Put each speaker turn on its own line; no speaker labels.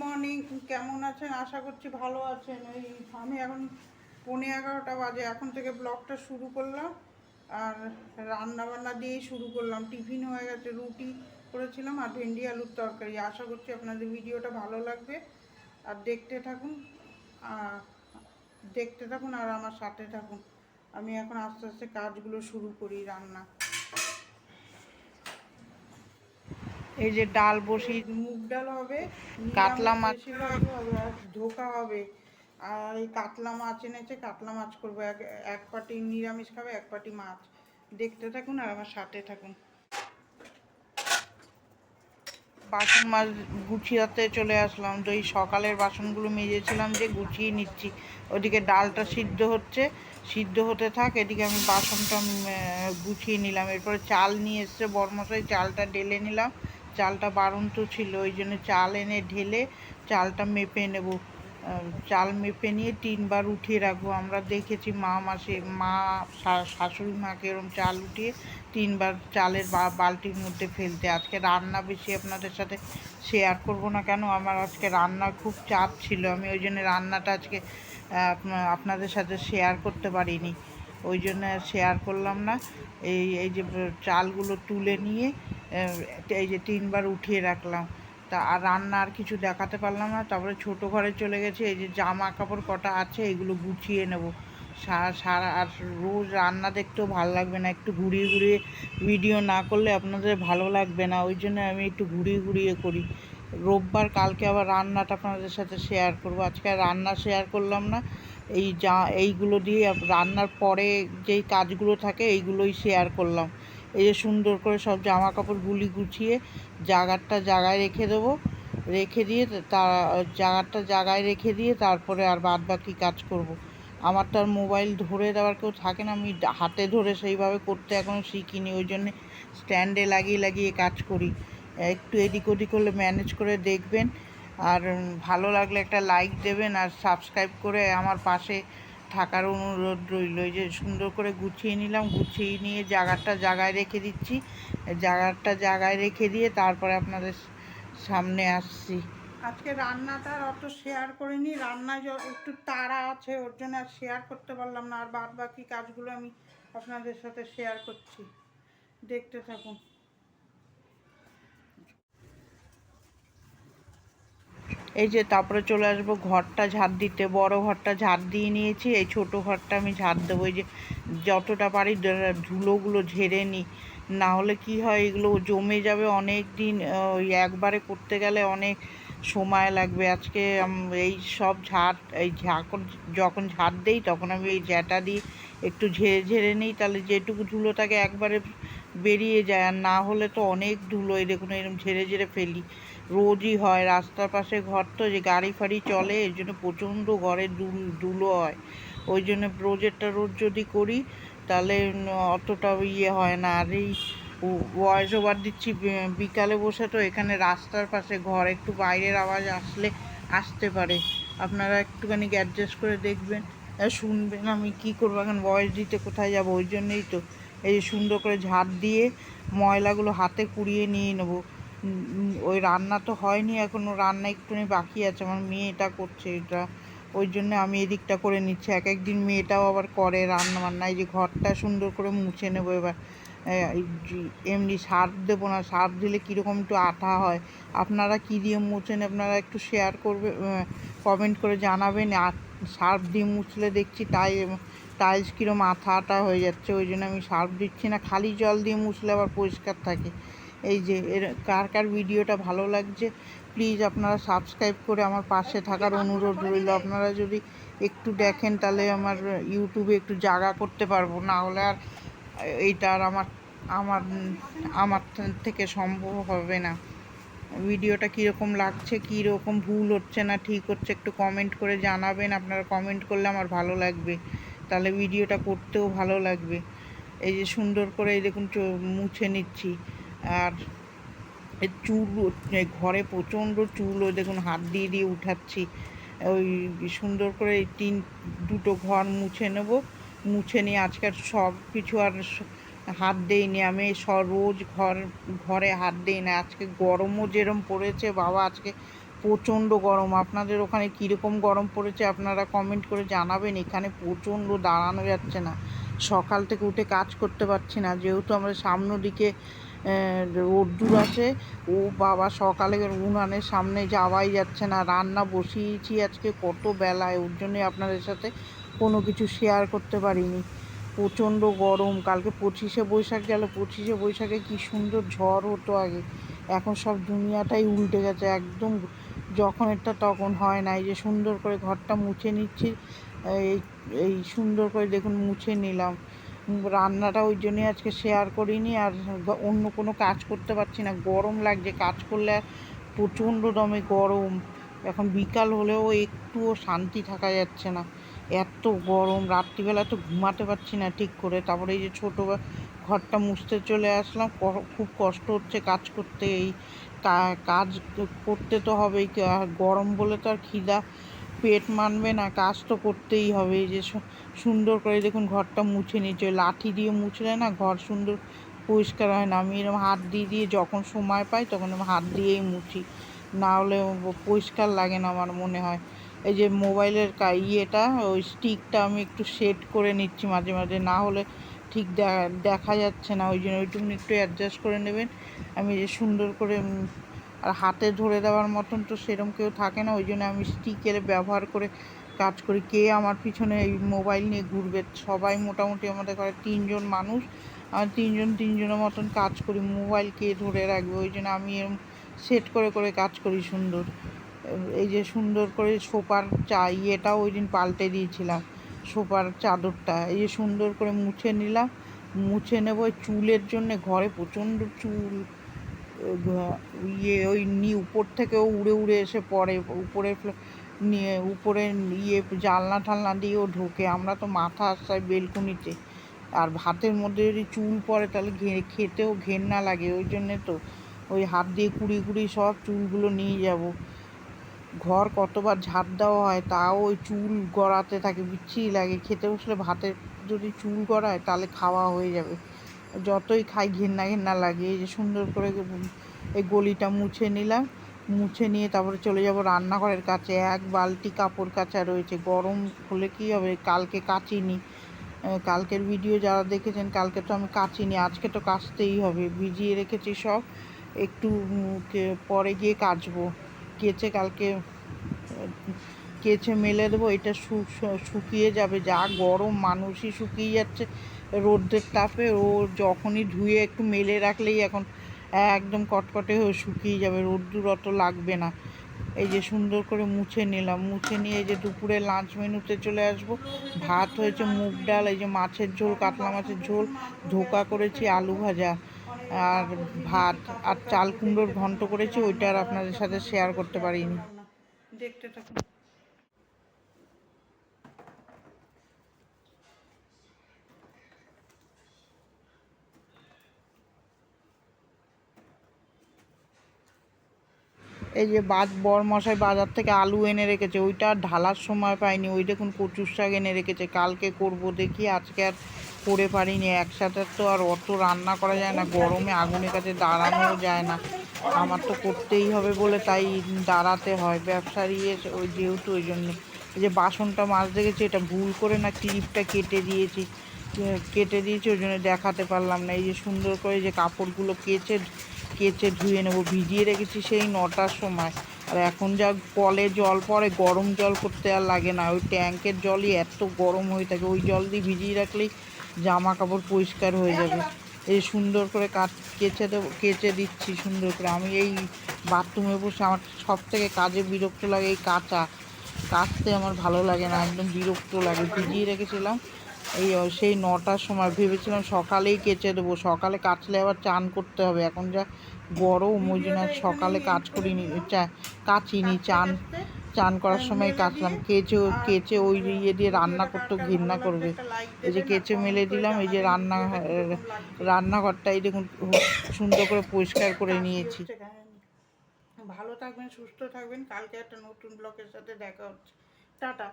Morning কেমন আছেন? আশা করছি ভালো আছেন। এই আমি এখন পৌনে এগারোটা বাজে, এখন থেকে ব্লগটা শুরু করলাম। আর রান্না বান্না দিয়েই শুরু করলাম। টিফিন হয়ে গেছে, রুটি করেছিলাম আর ভেন্ডি আলুর তরকারি। আশা করছি আপনাদের ভিডিওটা ভালো লাগবে। আর দেখতে থাকুন, আর দেখতে থাকুন আর আমার সাথে থাকুন। আমি এখন আস্তে আস্তে কাজগুলো শুরু করি রান্না। এই যে ডাল বসি মুগ ডাল হবে কাতলা মাছ। বেশিরভাগ হবে আর ধোকা হবে। আর এই কাতলা মাছ এনেছে কাতলা মাছ করব। এক এক পাটি নিরামিষ খাবে এক পাটি মাছ। দেখতে থাকুন আর আমার সাথে থাকুন। বাসন মাছ গুছিয়াতে চলে আসলাম। তো এই সকালের বাসনগুলো মেজেছিলাম যে গুছিয়ে নিচ্ছি। ওদিকে ডালটা সিদ্ধ হচ্ছে সিদ্ধ হতে থাক এদিকে আমি বাসনটা গুছিয়ে নিলাম। এরপরে চাল নিয়ে এসছে বরমশাই চালটা ঢেলে নিলাম। চালটা বাড়ন্ত ছিল, ওই জন্য চাল এনে ঢেলে চালটা মেপে নেব। চাল মেপে নিয়ে তিনবার উঠিয়ে রাখব। আমরা দেখেছি মা মাসে, মা শাশুড়ি মাকে এরম চাল উঠিয়ে তিনবার চালের বালতির মধ্যে ফেলতে। আজকে রান্না বেশি আপনাদের সাথে শেয়ার করব না কেন? আমার আজকে রান্নার খুব চাপ ছিল। আমি ওই জন্য রান্নাটা আজকে আপনাদের সাথে শেয়ার করতে পারিনি। ওই জন্য শেয়ার করলাম না। এই এই যে চালগুলো তুলে নিয়ে এই যে তিনবার উঠিয়ে রাখলাম। তা আর রান্না আর কিছু দেখাতে পারলাম না। তারপরে ছোটো ঘরে চলে গেছে, এই যে জামা কাপড় কটা আছে এগুলো গুছিয়ে নেব। সারা সারা, আর রোজ রান্না দেখতেও ভালো লাগবে না। একটু ঘুরিয়ে ঘুরিয়ে ভিডিও না করলে আপনাদের ভালো লাগবে না। ওই জন্য আমি একটু ঘুরিয়ে ঘুরিয়ে করি। রোববার কালকে আবার রান্নাটা আপনাদের সাথে শেয়ার করব। আজকে রান্না শেয়ার করলাম না। এই যা, এইগুলো দিয়ে রান্নার পরে যেই কাজগুলো থাকে, এইগুলোই শেয়ার করলাম। এই যে সুন্দর করে সব জামা কাপড় গুলি গুছিয়ে জাগারটা জাগায় রেখে দেবো। রেখে দিয়ে তার জাগারটা জাগায় রেখে দিয়ে তারপরে আর বাদ বাকি কাজ করব। আমার তো আর মোবাইল ধরে দেওয়ার কেউ থাকে না, আমি হাতে ধরে সেইভাবে করতে এখনও শিখিনি, ওই জন্যে স্ট্যান্ডে লাগিয়ে লাগিয়ে কাজ করি। একটু এদিক ওদিক করলে ম্যানেজ করে দেখবেন। আর ভালো লাগলে একটা লাইক দেবেন আর সাবস্ক্রাইব করে আমার পাশে থাকার অনুরোধ রইল। যে সুন্দর করে গুছিয়ে নিলাম, গুছিয়ে নিয়ে জায়গাটা জায়গায় রেখে দিচ্ছি। জায়গাটা জায়গায় রেখে দিয়ে তারপরে আপনাদের সামনে আসছি। আজকে রান্নাটা আর অত শেয়ার করিনি, রান্নায় একটু তাড়া আছে, ওর জন্য আর শেয়ার করতে পারলাম না। আর বাদ বাকি কাজগুলো আমি আপনাদের সাথে শেয়ার করছি। দেখতে থাকুন। এই যে তারপরে চলে আসব, ঘরটা ঝাড় দিতে। বড় ঘরটা ঝাড় দিয়ে নিয়েছি, এই ছোট ঘরটা আমি ঝাড় দেবো। এই যে যতটা পারি ধুলোগুলো ঝেড়ে নিই। না হলে কি হয়, এগুলো জমে যাবে অনেক দিন ওই একবারে করতে গেলে অনেক সময় লাগবে। আজকে এই সব ঝাড় এই ঝাঁকড় যখন ঝাড় দেই তখন আমি এই জ্যাটা দিয়ে একটু ঝেড়ে ঝেড়ে নিই। তাহলে যেটুকু ধুলো থাকে একবারে বেরিয়ে যায়। আর না হলে তো অনেক ধুলো, এই দেখুন এরকম ঝেড়ে ঝেড়ে ফেলি। রোজই হয়। রাস্তার পাশে ঘর তো যে গাড়ি ফাড়ি চলে, এর জন্য প্রচণ্ড ঘরে দুল ধুলো হয়। ওই জন্য রোজেরটা রোজ যদি করি, তাহলে অতটা ইয়ে হয় না। আর এই ভয়েস ওভার দিচ্ছি বিকালে বসে তো এখানে রাস্তার পাশে ঘর, একটু বাইরের আওয়াজ আসলে আসতে পারে। আপনারা একটুখানি অ্যাডজাস্ট করে দেখবেন। শুনবেন আমি কি করব, এখন ভয়েস দিতে কোথায় যাব? ওই জন্যই তো এই সুন্দর করে ঝাড় দিয়ে ময়লাগুলো হাতে কুড়িয়ে নিয়ে নেব। ওই রান্না তো হয়নি এখনও রান্না একটুখানি বাকি আছে, আমার মেয়েটা করছে, এটা ওই জন্য আমি এদিকটা করে নিচ্ছি। এক একদিন মেয়েটাও আবার করে রান্না বান্না এই যে ঘরটা সুন্দর করে মুছে নেব এবার। এমনি সার্ফ দেবো না সার্ফ দিলে কীরকম একটু আঠা হয়। আপনারা কী দিয়ে মুছেন আপনারা একটু শেয়ার করবে কমেন্ট করে জানাবেন। আর সার্ফ দিয়ে মুছলে দেখছি টাই টাইলস কীরকম আঠা আঠা হয়ে যাচ্ছে, ওই জন্য আমি সার্ফ দিচ্ছি না, খালি জল দিয়ে মুছলে আবার পরিষ্কার থাকে। এই যে, এর কার কার ভিডিওটা ভালো লাগছে প্লিজ আপনারা সাবস্ক্রাইব করে আমার পাশে থাকার অনুরোধ রইল। আপনারা যদি একটু দেখেন, তাহলে আমার ইউটিউবে একটু জায়গা করতে পারব। না হলে আর এইটা আর আমার আমার আমার থেকে সম্ভব হবে না। ভিডিওটা কীরকম লাগছে, কীরকম ভুল হচ্ছে না, ঠিক হচ্ছে, একটু কমেন্ট করে জানাবেন। আপনারা কমেন্ট করলে আমার ভালো লাগবে। তাহলে ভিডিওটা করতেও ভালো লাগবে। এই যে সুন্দর করে এই দেখুন মুছে নিচ্ছি। আর চুল ঘরে প্রচণ্ড চুল, ওই দেখুন হাত দিয়ে দিয়ে উঠাচ্ছি। ওই সুন্দর করে তিন, দুটো ঘর মুছে নেব। মুছে নিয়ে আজকাল সব কিছু আর হাত দেইনি আমি। রোজ ঘর, ঘরে হাত দিই না আজকে গরমও যেরম পড়েছে, বাবা আজকে প্রচণ্ড গরম। আপনাদের ওখানে কীরকম গরম পড়েছে আপনারা কমেন্ট করে জানাবেন। এখানে প্রচণ্ড দাঁড়ানো যাচ্ছে না। সকাল থেকে উঠে কাজ করতে পারছি না। যেহেতু আমরা সামনের দিকে রোদ্দুর আছে ও বাবা, সকালে উনানের সামনে যাওয়াই যাচ্ছে না। রান্না বসিয়েছি আজকে কত বেলায়, ওর জন্যই আপনাদের সাথে কোনো কিছু শেয়ার করতে পারিনি। প্রচণ্ড গরম। কালকে পঁচিশে বৈশাখ গেল, পঁচিশে বৈশাখে কি সুন্দর ঝড় হতো আগে। এখন সব দুনিয়াটাই উল্টে গেছে একদম। যখন একটা তখন হয় না। এই যে সুন্দর করে ঘরটা মুছে নিচ্ছি, এই এই সুন্দর করে দেখুন মুছে নিলাম। রান্নাটা ওই জন্যই আজকে শেয়ার করিনি আর অন্য কোনো কাজ করতে পারছি না। গরম লাগছে, কাজ করলে প্রচণ্ড দমে গরম। এখন বিকাল হলেও একটুও শান্তি থাকা যাচ্ছে না। এত গরম রাত্রিবেলা তো ঘুমাতে পারছি না ঠিক করে। তারপরে এই যে ছোটো ঘরটা মুছতে চলে আসলাম খুব কষ্ট হচ্ছে কাজ করতে। এই কাজ করতে তো হবেই গরম বলে তো আর খিদা। পেট মানবে না, কাজ তো করতেই হবে। এই যে সুন্দর করে দেখুন ঘরটা মুছে ওই লাঠি দিয়ে মুছলে না ঘর সুন্দর পরিষ্কার হয় না। আমি এরকম হাত দিয়ে দিয়ে যখন সময় পাই তখন হাত দিয়েই মুছি। না হলে পরিষ্কার লাগে না আমার মনে হয়। এই যে মোবাইলের ইয়েটা, ওই স্টিকটা আমি একটু সেট করে নিচ্ছি মাঝে মাঝে। না হলে ঠিক দেখা যাচ্ছে না। ওই জন্য ওইটুকু একটু অ্যাডজাস্ট করে নেবেন। আমি যে সুন্দর করে আর হাতে ধরে দেওয়ার মতন তো সেরকম কেউ থাকে না। ওই জন্য আমি স্টিকের ব্যবহার করে কাজ করি, কে আমার পিছনে এই মোবাইল নিয়ে ঘুরবে? সবাই মোটামুটি আমাদের ঘরে তিনজন মানুষ। আর তিনজন তিনজনের মতন কাজ করি, মোবাইল কে ধরে রাখবে? ওই জন্য আমি এরকম সেট করে করে কাজ করি সুন্দর। এই যে সুন্দর করে সোপার চা ইয়েটাও ওই দিন পাল্টে দিয়েছিলাম সোপার চাদরটা। এই যে সুন্দর করে মুছে নিলাম। মুছে নেব চুলের জন্যে। ঘরে প্রচণ্ড চুল ইয়ে ওই নি উপর থেকেও উড়ে উড়ে এসে পড়ে। উপরে নিয়ে উপরে ইয়ে জানলা টালনা দিয়েও ঢোকে। আমরা তো মাথা আসায় বেলকুনিতে। আর ভাতের মধ্যে যদি চুল পড়ে তাহলে ঘে, খেতেও ঘেন্না লাগে। ওই জন্যে তো ওই হাত দিয়ে কুড়ি কুড়ি সব চুলগুলো নিয়ে যাব। ঘর কতবার ঝাড় দেওয়া হয় তাও ওই চুল গড়াতে থাকে, বিচ্ছিরি লাগে। খেতে বসলে ভাতে যদি চুল গড়ায় তাহলে খাওয়া হয়ে যাবে। যতই খাই ঘেন্না ঘেন্না লাগে। এই যে সুন্দর করে এই গলিটা মুছে নিলাম। মুছে নিয়ে তারপরে চলে যাব রান্নাঘরের কাছে। এক বালতি কাপড় কাচা রয়েছে। গরম হলে কী হবে? কালকে কাচিনি। কালকের ভিডিও যারা দেখেছেন, কালকে তো আমি কাচিনি, আজকে তো কাচতেই হবে। ভিজিয়ে রেখেছি সব। একটু পরে গিয়ে কাচবো। কেচে কালকে, কেচে মেলে দেবো। এটা শুকিয়ে যাবে। যা গরম মানুষই শুকিয়ে যাচ্ছে। রোদ্রের তাপে ও যখনই ধুয়ে একটু মেলে রাখলেই এখন একদম কটকটে হয়ে শুকিয়ে যাবে, রোদ্দুর অত লাগবে না। এই যে সুন্দর করে মুছে নিলাম, মুছে নিয়ে যে দুপুরে লাঞ্চ মেনুতে চলে আসব। ভাত হয়েছে মুগ ডাল, এই যে মাছের ঝোল, কাতলা মাছের ঝোল, ধোকা করেছি আলু ভাজা আর ভাত আর চাল কুমড়োর ঘন্ট করেছি, ওইটা আর আপনাদের সাথে শেয়ার করতে পারিনি। দেখতে থাকুন। এই যে বাজ মশাই বাজার থেকে আলু এনে রেখেছে, ওইটা ঢালার সময় পাইনি, ওই দেখুন কচুর শাক এনে রেখেছে, কালকে করব দেখি, আজকে আর করে পারিনি, একসাথে তো আর অত রান্না করা যায় না, গরমে আগুনের কাছে দাঁড়ানোও যায় না, আমার তো করতেই হবে বলে তাই দাঁড়াতে হয় ব্যবসার ইয়ে ওই যেহেতু ওই জন্য, এই যে বাসনটা মাছ দেখেছি এটা ভুল করে না ক্লিপটা কেটে দিয়েছি কেটে দিয়েছি, ওই জন্য দেখাতে পারলাম না। এই যে সুন্দর করে যে কাপড়গুলো কেচে কেচে ধুয়ে নেব, ভিজিয়ে রেখেছি সেই নটার সময়। আর এখন যা কলে জল পড়ে, গরম জল করতে আর লাগে না। ওই ট্যাঙ্কের জলই এত গরম হয়ে থাকে, ওই জল দিয়ে ভিজিয়ে রাখলেই জামা কাপড় পরিষ্কার হয়ে যাবে। এই সুন্দর করে কাট, কেচে দেবো, কেচে দিচ্ছি সুন্দর করে। আমি এই বাথরুমে বসে আমার সব থেকে কাজে বিরক্ত লাগে এই কাঁচা। কাচতে আমার ভালো লাগে না, একদম বিরক্ত লাগে। ভিজিয়ে রেখেছিলাম এই সেই নটার সময় ভেবেছিলাম সকালেই কেচে দেবো। সকালে কাচলে আবার চান করতে হবে। এখন যা গরম, ওই জন্য সকালে কাজ করিনি কাচিনি, চান চান করার সময় কাচলাম। কেচে কেচে ওই ইয়ে দিয়ে রান্না করতে ঘৃণা করবে। এই যে কেচে মেলে দিলাম, এই যে রান্না রান্নাঘরটা এই দেখুন সুন্দর করে পরিষ্কার করে নিয়েছি। ভালো থাকবেন, সুস্থ থাকবেন। কালকে একটা নতুন ব্লগের সাথে দেখা হচ্ছে। টাটা।